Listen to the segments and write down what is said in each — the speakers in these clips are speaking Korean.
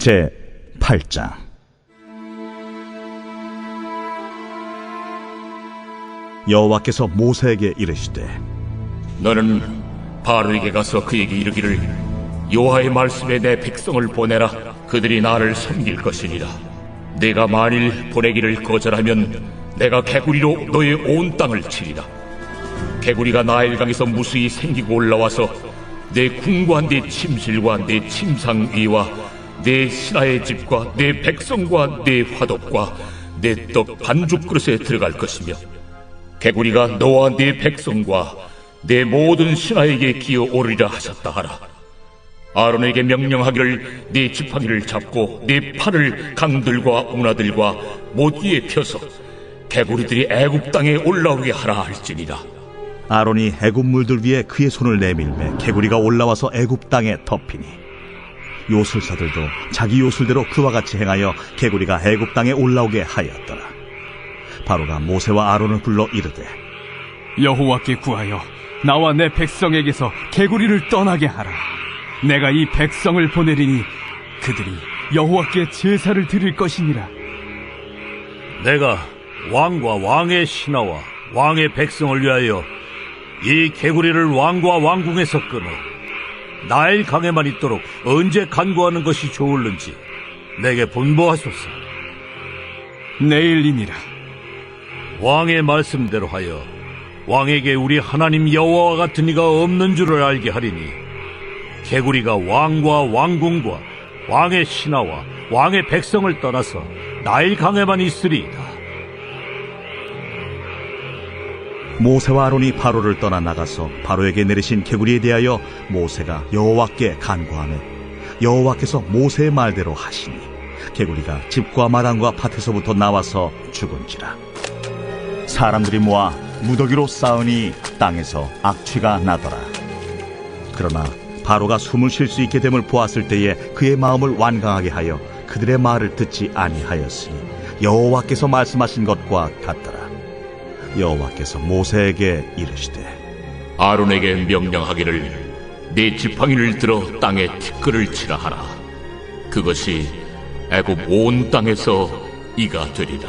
제 8장. 여호와께서 모세에게 이르시되 너는 바로에게 가서 그에게 이르기를 여호와의 말씀에 내 백성을 보내라. 그들이 나를 섬길 것이니라. 내가 만일 보내기를 거절하면 내가 개구리로 너의 온 땅을 치리라. 개구리가 나일강에서 무수히 생기고 올라와서 내 궁과 내 침실과 내 침상 위와 내 신하의 집과 내 백성과 내 화덕과 내 떡 반죽 그릇에 들어갈 것이며 개구리가 너와 네 백성과 내 모든 신하에게 기어 오르리라 하셨다 하라. 아론에게 명령하기를 네 지팡이를 잡고 네 팔을 강들과 운하들과 못 위에 펴서 개구리들이 애굽 땅에 올라오게 하라 할지니라. 아론이 애굽 물들 위에 그의 손을 내밀매 개구리가 올라와서 애굽 땅에 덮이니 요술사들도 자기 요술대로 그와 같이 행하여 개구리가 애굽 땅에 올라오게 하였더라 바로가 모세와 아론을 불러 이르되 여호와께 구하여 나와 내 백성에게서 개구리를 떠나게 하라. 내가 이 백성을 보내리니 그들이 여호와께 제사를 드릴 것이니라. 내가 왕과 왕의 신하와 왕의 백성을 위하여 이 개구리를 왕과 왕궁에서 끊어 나일 강에만 있도록 언제 간구하는 것이 좋을는지 내게 분부하소서. 내일이니라. 왕의 말씀대로 하여 왕에게 우리 하나님 여호와와 같은 이가 없는 줄을 알게 하리니 개구리가 왕과 왕궁과 왕의 신하와 왕의 백성을 떠나서 나일 강에만 있으리이다. 모세와 아론이 바로를 떠나 나가서 바로에게 내리신 개구리에 대하여 모세가 여호와께 간구하며 여호와께서 모세의 말대로 하시니 개구리가 집과 마당과 밭에서부터 나와서 죽은지라. 사람들이 모아 무더기로 쌓으니 땅에서 악취가 나더라. 그러나 바로가 숨을 쉴 수 있게 됨을 보았을 때에 그의 마음을 완강하게 하여 그들의 말을 듣지 아니하였으니 여호와께서 말씀하신 것과 같더라 여호와께서 모세에게 이르시되 아론에게 명령하기를 네 지팡이를 들어 땅에 티끌을 치라 하라. 그것이 애굽 온 땅에서 이가 되리라.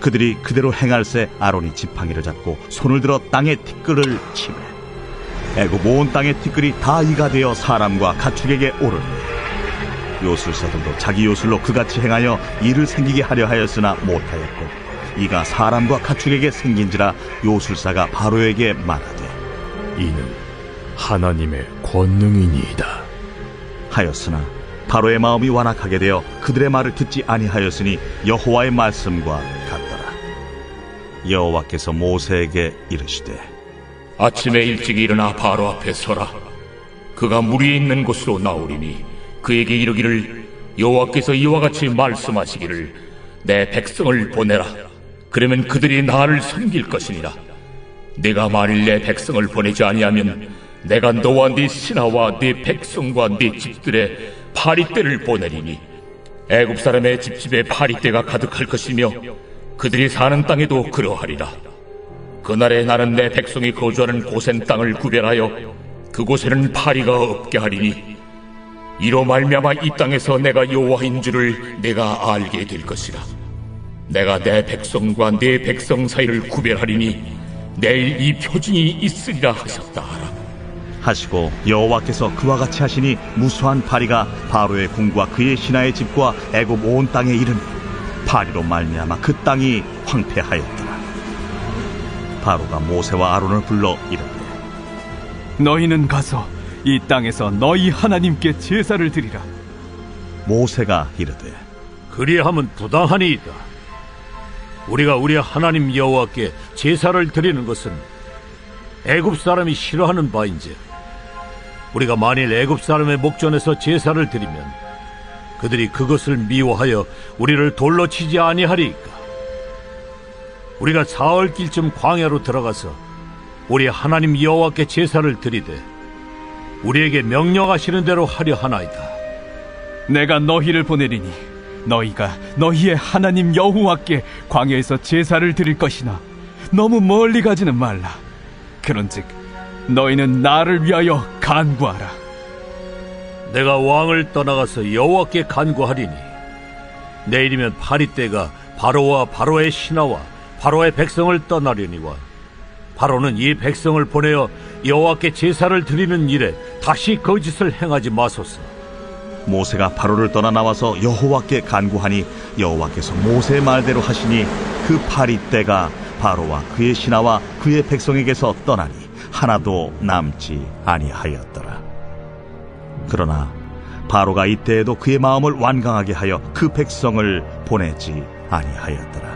그들이 그대로 행할새 아론이 지팡이를 잡고 손을 들어 땅에 티끌을 치매 애굽 온 땅의 티끌이 다 이가 되어 사람과 가축에게 오르니 요술사들도 자기 요술로 그같이 행하여 이를 생기게 하려 하였으나 못하였고 이가 사람과 가축에게 생긴지라 요술사가 바로에게 말하되 이는 하나님의 권능이니이다. 하였으나 바로의 마음이 완악하게 되어 그들의 말을 듣지 아니하였으니 여호와의 말씀과 같더라 여호와께서 모세에게 이르시되 아침에 일찍 일어나 바로 앞에 서라. 그가 물 위에 있는 곳으로 나오리니 그에게 이르기를 여호와께서 이와 같이 말씀하시기를 내 백성을 보내라. 그러면 그들이 나를 섬길 것이니라. 내가 만일 내 백성을 보내지 아니하면 내가 너와 네 신하와 네 백성과 네 집들의 파리떼를 보내리니 애굽 사람의 집집에 파리떼가 가득할 것이며 그들이 사는 땅에도 그러하리라. 그날에 나는 내 백성이 거주하는 고센 땅을 구별하여 그곳에는 파리가 없게 하리니 이로 말미암아 이 땅에서 내가 여호와인 줄을 내가 알게 될 것이라 내가 내 백성과 내 백성 사이를 구별하리니 내일 이 표징이 있으리라 하셨다 하라 하시고 여호와께서 그와 같이 하시니 무수한 파리가 바로의 궁과 그의 신하의 집과 애굽 온 땅에 이르니 파리로 말미암아 그 땅이 황폐하였더라 바로가 모세와 아론을 불러 이르되 너희는 가서 이 땅에서 너희 하나님께 제사를 드리라. 모세가 이르되 그리함은 부당하니이다. 우리가 우리 하나님 여호와께 제사를 드리는 것은 애굽 사람이 싫어하는 바인지 우리가 만일 애굽 사람의 목전에서 제사를 드리면 그들이 그것을 미워하여 우리를 돌로 치지 아니하리이까 우리가 사흘 길쯤 광야로 들어가서 우리 하나님 여호와께 제사를 드리되 우리에게 명령하시는 대로 하려 하나이다. 내가 너희를 보내리니 너희가 너희의 하나님 여호와께 광야에서 제사를 드릴 것이나 너무 멀리 가지는 말라. 그런즉 너희는 나를 위하여 간구하라. 내가 왕을 떠나가서 여호와께 간구하리니 내일이면 파리떼가 바로와 바로의 신하와 바로의 백성을 떠나려니와 바로는 이 백성을 보내어 여호와께 제사를 드리는 일에 다시 거짓을 행하지 마소서. 모세가 바로를 떠나 나와서 여호와께 간구하니 여호와께서 모세의 말대로 하시니 그 파리 때가 바로와 그의 신하와 그의 백성에게서 떠나니 하나도 남지 아니하였더라. 그러나 바로가 이때에도 그의 마음을 완강하게 하여 그 백성을 보내지 아니하였더라.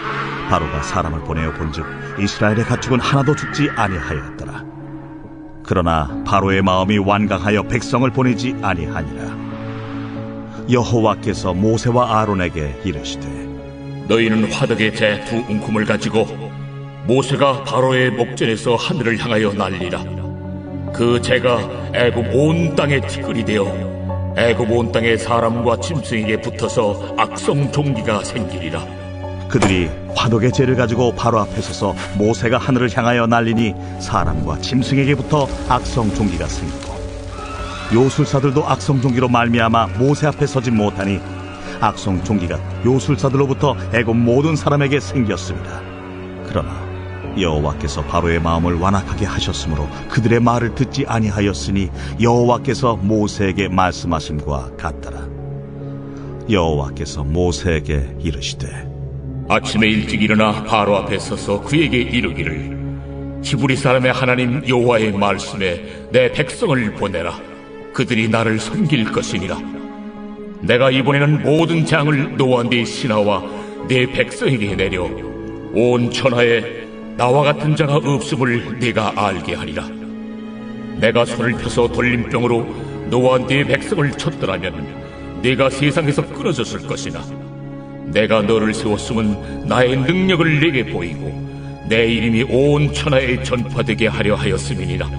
바로가 사람을 보내어 본즉 이스라엘의 가축은 하나도 죽지 아니하였더라 그러나 바로의 마음이 완강하여 백성을 보내지 아니하니라 여호와께서 모세와 아론에게 이르시되 너희는 화덕의 재두 웅큼을 가지고 모세가 바로의 목전에서 하늘을 향하여 날리라. 그 재가 애굽 온 땅에 티끌이 되어 애굽 온 땅의 사람과 짐승에게 붙어서 악성 종기가 생기리라. 그들이 화덕의 재를 가지고 바로 앞에 서서 모세가 하늘을 향하여 날리니 사람과 짐승에게 붙어 악성 종기가 생기고 요술사들도 악성 종기로 말미암아 모세 앞에 서지 못하니 악성 종기가 요술사들로부터 애굽 모든 사람에게 생겼습니다. 그러나 여호와께서 바로의 마음을 완악하게 하셨으므로 그들의 말을 듣지 아니하였으니 여호와께서 모세에게 말씀하심과 같더라. 여호와께서 모세에게 이르시되 아침에 일찍 일어나 바로 앞에 서서 그에게 이르기를 히브리 사람의 하나님 여호와의 말씀에 내 백성을 보내라. 그들이 나를 섬길 것이니라. 내가 이번에는 모든 장을 노아 네 신하와 네 백성에게 내려 온 천하에 나와 같은 자가 없음을 네가 알게 하리라. 내가 손을 펴서 돌림병으로 노아 네 백성을 쳤더라면 네가 세상에서 끊어졌을 것이나 내가 너를 세웠음은 나의 능력을 네게 보이고 내 이름이 온 천하에 전파되게 하려 하였음이니라.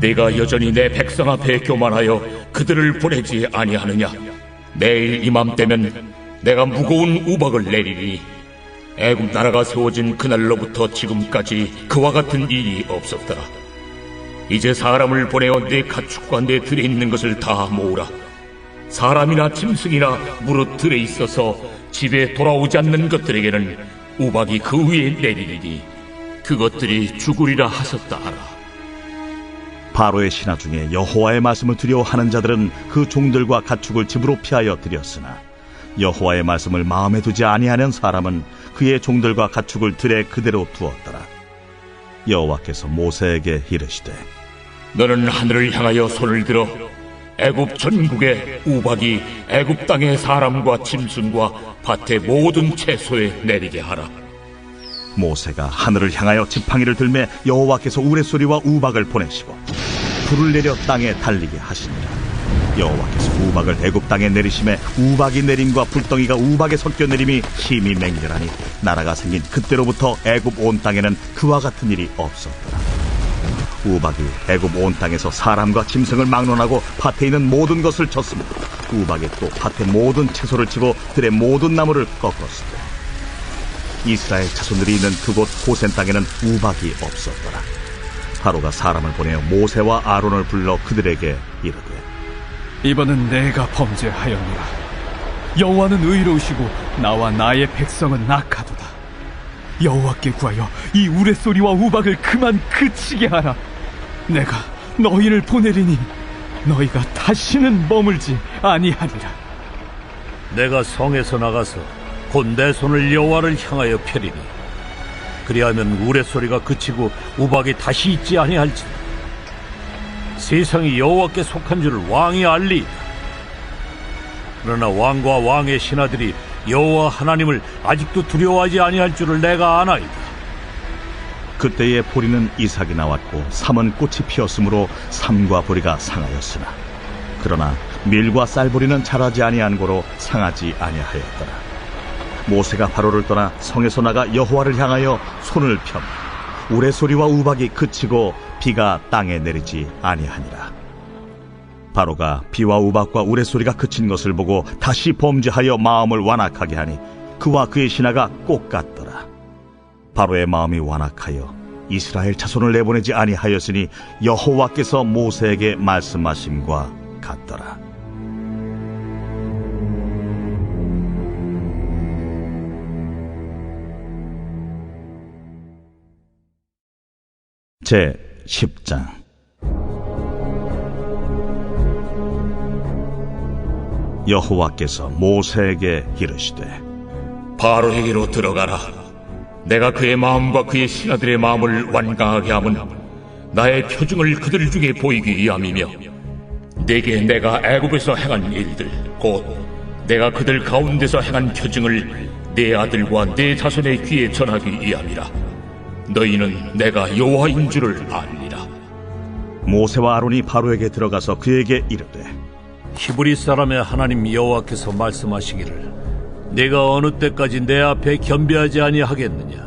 내가 여전히 내 백성 앞에 교만하여 그들을 보내지 아니하느냐. 내일 이맘때면 내가 무거운 우박을 내리리니 애굽 나라가 세워진 그날로부터 지금까지 그와 같은 일이 없었더라. 이제 사람을 보내어 내 가축과 내 들에 있는 것을 다 모으라. 사람이나 짐승이나 무릇 들에 있어서 집에 돌아오지 않는 것들에게는 우박이 그 위에 내리리니 그것들이 죽으리라 하셨다 하라. 바로의 신하 중에 여호와의 말씀을 두려워하는 자들은 그 종들과 가축을 집으로 피하여 들였으나 여호와의 말씀을 마음에 두지 아니하는 사람은 그의 종들과 가축을 들에 그대로 두었더라. 여호와께서 모세에게 이르시되 너는 하늘을 향하여 손을 들어 애굽 전국에 우박이 애굽 땅의 사람과 짐승과 밭의 모든 채소에 내리게 하라. 모세가 하늘을 향하여 지팡이를 들매 여호와께서 우레소리와 우박을 보내시고 불을 내려 땅에 달리게 하시니라. 여호와께서 우박을 애굽 땅에 내리심에 우박이 내림과 불덩이가 우박에 섞여 내림이 힘이 맹렬하니 나라가 생긴 그때로부터 애굽 온 땅에는 그와 같은 일이 없었더라. 우박이 애굽 온 땅에서 사람과 짐승을 막론하고 밭에 있는 모든 것을 쳤으며 우박이 또 밭의 모든 채소를 치고 들의 모든 나무를 꺾었으되 이스라엘 자손들이 있는 그곳 고센 땅에는 우박이 없었더라. 하루가 사람을 보내어 모세와 아론을 불러 그들에게 이르되 이번은 내가 범죄하였노라. 여호와는 의로우시고 나와 나의 백성은 악하도다. 여호와께 구하여 이 우레소리와 우박을 그만 그치게 하라. 내가 너희를 보내리니 너희가 다시는 머물지 아니하리라. 내가 성에서 나가서 곧 내 손을 여호와를 향하여 펴리니 그리하면 우레 소리가 그치고 우박이 다시 있지 아니할지 세상이 여호와께 속한 줄을 왕이 알리이다 그러나 왕과 왕의 신하들이 여호와 하나님을 아직도 두려워하지 아니할 줄을 내가 아나이다 그때에 보리는 이삭이 나왔고 삼은 꽃이 피었으므로 삼과 보리가 상하였으나 그러나 밀과 쌀보리는 자라지 아니한 고로 상하지 아니하였더라. 모세가 바로를 떠나 성에서 나가 여호와를 향하여 손을 펴 우레 소리와 우박이 그치고 비가 땅에 내리지 아니하니라. 바로가 비와 우박과 우레 소리가 그친 것을 보고 다시 범죄하여 마음을 완악하게 하니 그와 그의 신하가 꼭 같더라 바로의 마음이 완악하여 이스라엘 자손을 내보내지 아니하였으니 여호와께서 모세에게 말씀하심과 같더라. 제 10장 여호와께서 모세에게 이르시되 바로에게로 들어가라. 내가 그의 마음과 그의 신하들의 마음을 완강하게 함은 나의 표징을 그들 중에 보이기 위함이며 내게 내가 애굽에서 행한 일들 곧 내가 그들 가운데서 행한 표징을 내 아들과 내 자손의 귀에 전하기 위함이라. 너희는 내가 여호와인 줄을 알리라. 모세와 아론이 바로에게 들어가서 그에게 이르되 히브리 사람의 하나님 여호와께서 말씀하시기를 내가 어느 때까지 내 앞에 겸비하지 아니하겠느냐?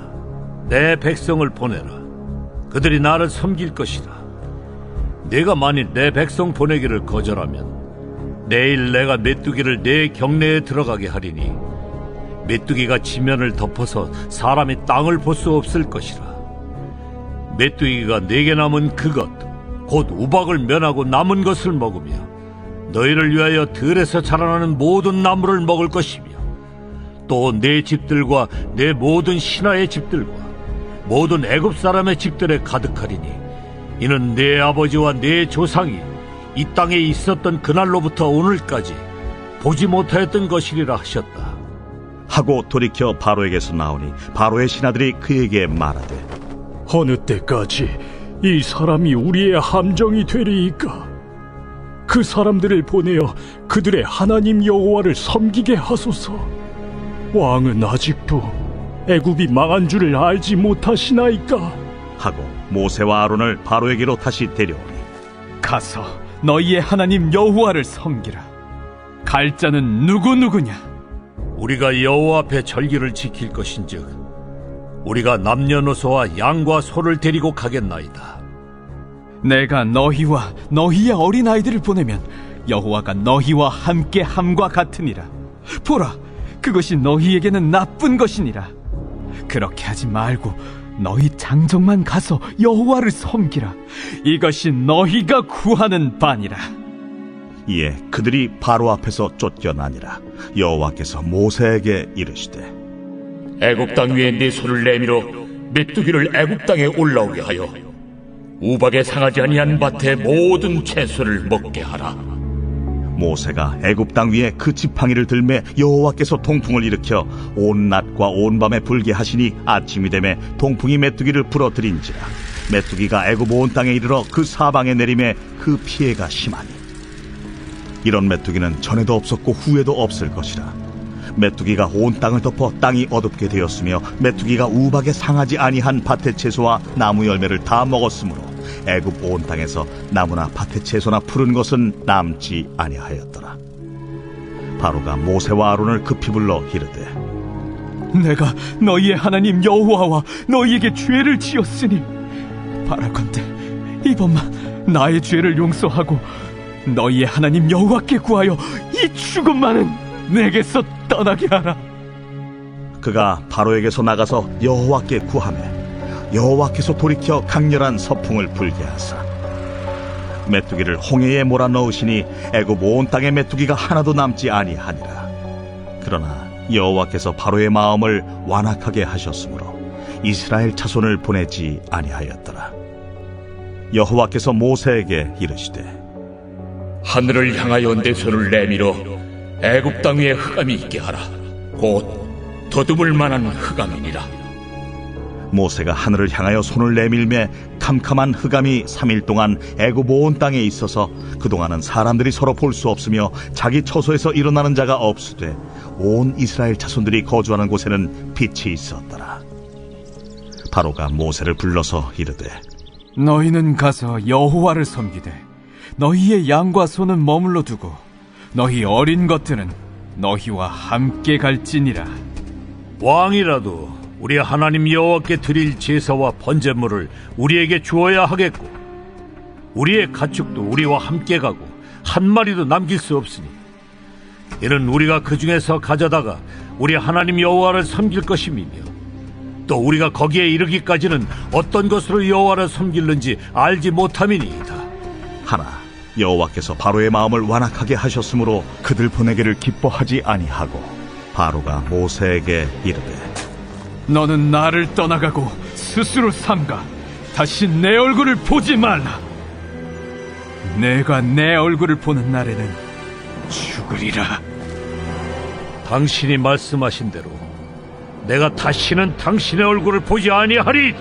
내 백성을 보내라. 그들이 나를 섬길 것이라. 내가 만일 내 백성 보내기를 거절하면 내일 내가 메뚜기를 내 경내에 들어가게 하리니 메뚜기가 지면을 덮어서 사람이 땅을 볼 수 없을 것이라. 메뚜기가 내게 남은 그것 곧 우박을 면하고 남은 것을 먹으며 너희를 위하여 들에서 자라나는 모든 나무를 먹을 것이며 또 내 집들과 내 모든 신하의 집들과 모든 애굽 사람의 집들에 가득하리니 이는 내 아버지와 내 조상이 이 땅에 있었던 그날로부터 오늘까지 보지 못하였던 것이리라 하셨다. 하고 돌이켜 바로에게서 나오니 바로의 신하들이 그에게 말하되 어느 때까지 이 사람이 우리의 함정이 되리이까? 그 사람들을 보내어 그들의 하나님 여호와를 섬기게 하소서. 왕은 아직도 애굽이 망한 줄을 알지 못하시나이까? 하고 모세와 아론을 바로에게로 다시 데려오니 가서 너희의 하나님 여호와를 섬기라. 갈 자는 누구 누구냐? 우리가 여호와 앞에 절기를 지킬 것인즉 우리가 남녀노소와 양과 소를 데리고 가겠나이다. 내가 너희와 너희의 어린 아이들을 보내면 여호와가 너희와 함께 함과 같으니라. 보라, 그것이 너희에게는 나쁜 것이니라. 그렇게 하지 말고 너희 장정만 가서 여호와를 섬기라. 이것이 너희가 구하는 바니라. 이에 그들이 바로 앞에서 쫓겨나니라 여호와께서 모세에게 이르시되 애굽 땅 위에 네 손을 내밀어 메뚜기를 애굽 땅에 올라오게 하여 우박에 상하지 아니한 밭의 모든 채소를 먹게 하라. 모세가 애굽 땅 위에 그 지팡이를 들매 여호와께서 동풍을 일으켜 온 낮과 온 밤에 불게 하시니 아침이 되매 동풍이 메뚜기를 부러뜨린지라. 메뚜기가 애굽 온 땅에 이르러 그 사방에 내림에 그 피해가 심하니. 이런 메뚜기는 전에도 없었고 후에도 없을 것이라. 메뚜기가 온 땅을 덮어 땅이 어둡게 되었으며 메뚜기가 우박에 상하지 아니한 밭의 채소와 나무 열매를 다 먹었으므로 애굽 온 땅에서 나무나 밭의 채소나 푸른 것은 남지 아니하였더라. 바로가 모세와 아론을 급히 불러 이르되 내가 너희의 하나님 여호와와 너희에게 죄를 지었으니 바라건대 이번만 나의 죄를 용서하고 너희의 하나님 여호와께 구하여 이 죽음만은 내게서 떠나게 하라. 그가 바로에게서 나가서 여호와께 구하며 여호와께서 돌이켜 강렬한 서풍을 불게 하사 메뚜기를 홍해에 몰아넣으시니 애굽 온 땅에 메뚜기가 하나도 남지 아니하니라 그러나 여호와께서 바로의 마음을 완악하게 하셨으므로 이스라엘 자손을 보내지 아니하였더라. 여호와께서 모세에게 이르시되 하늘을 향하여 내 손을 내밀어 애굽 땅 위에 흑암이 있게 하라. 곧 더듬을 만한 흑암이니라. 모세가 하늘을 향하여 손을 내밀매 캄캄한 흑암이 3일 동안 애굽 온 땅에 있어서 그동안은 사람들이 서로 볼 수 없으며 자기 처소에서 일어나는 자가 없으되 온 이스라엘 자손들이 거주하는 곳에는 빛이 있었더라. 바로가 모세를 불러서 이르되 너희는 가서 여호와를 섬기되 너희의 양과 소는 머물러 두고 너희 어린 것들은 너희와 함께 갈지니라 왕이라도 우리 하나님 여호와께 드릴 제사와 번제물을 우리에게 주어야 하겠고 우리의 가축도 우리와 함께 가고 한 마리도 남길 수 없으니 이는 우리가 그 중에서 가져다가 우리 하나님 여호와를 섬길 것임이며 또 우리가 거기에 이르기까지는 어떤 것으로 여호와를 섬길는지 알지 못함이니이다. 하나 여호와께서 바로의 마음을 완악하게 하셨으므로 그들 보내기를 기뻐하지 아니하고 바로가 모세에게 이르되 너는 나를 떠나가고 스스로 삼가. 다시 내 얼굴을 보지 말라. 내가 내 얼굴을 보는 날에는 죽으리라. 당신이 말씀하신 대로 내가 다시는 당신의 얼굴을 보지 아니하리이다.